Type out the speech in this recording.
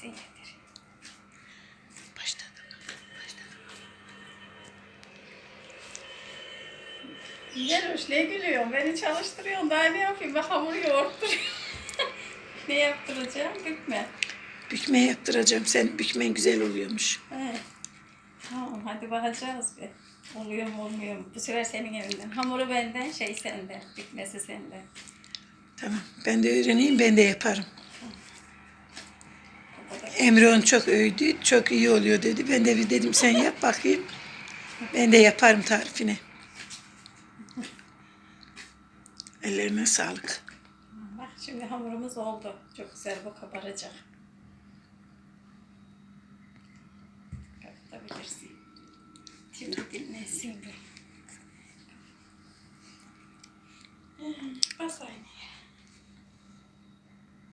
Sen yedir. Başladım. Başladım. Geruş ne gülüyorsun? Beni çalıştırıyorsun. Daha ne yapayım? Ben hamur yoğurtturuyorum. ne yaptıracağım? Bükme. Bükme yaptıracağım. Sen bükmen güzel oluyormuş. He. Tamam hadi bakacağız bir. Oluyor mu olmuyor mu? Bu sefer senin evinden. Hamuru benden, şey senden. Bükmesi senden. Tamam. Ben de öğreneyim. Ben de yaparım. Emre onu çok övdü. Çok iyi oluyor dedi. Ben de dedim sen yap bakayım. Ben de yaparım tarifini. Ellerine sağlık. Bak şimdi hamurumuz oldu. Çok güzel bu kabaracak. Kapatabilirsin. Şimdi dinlensin bu. Bas aynı.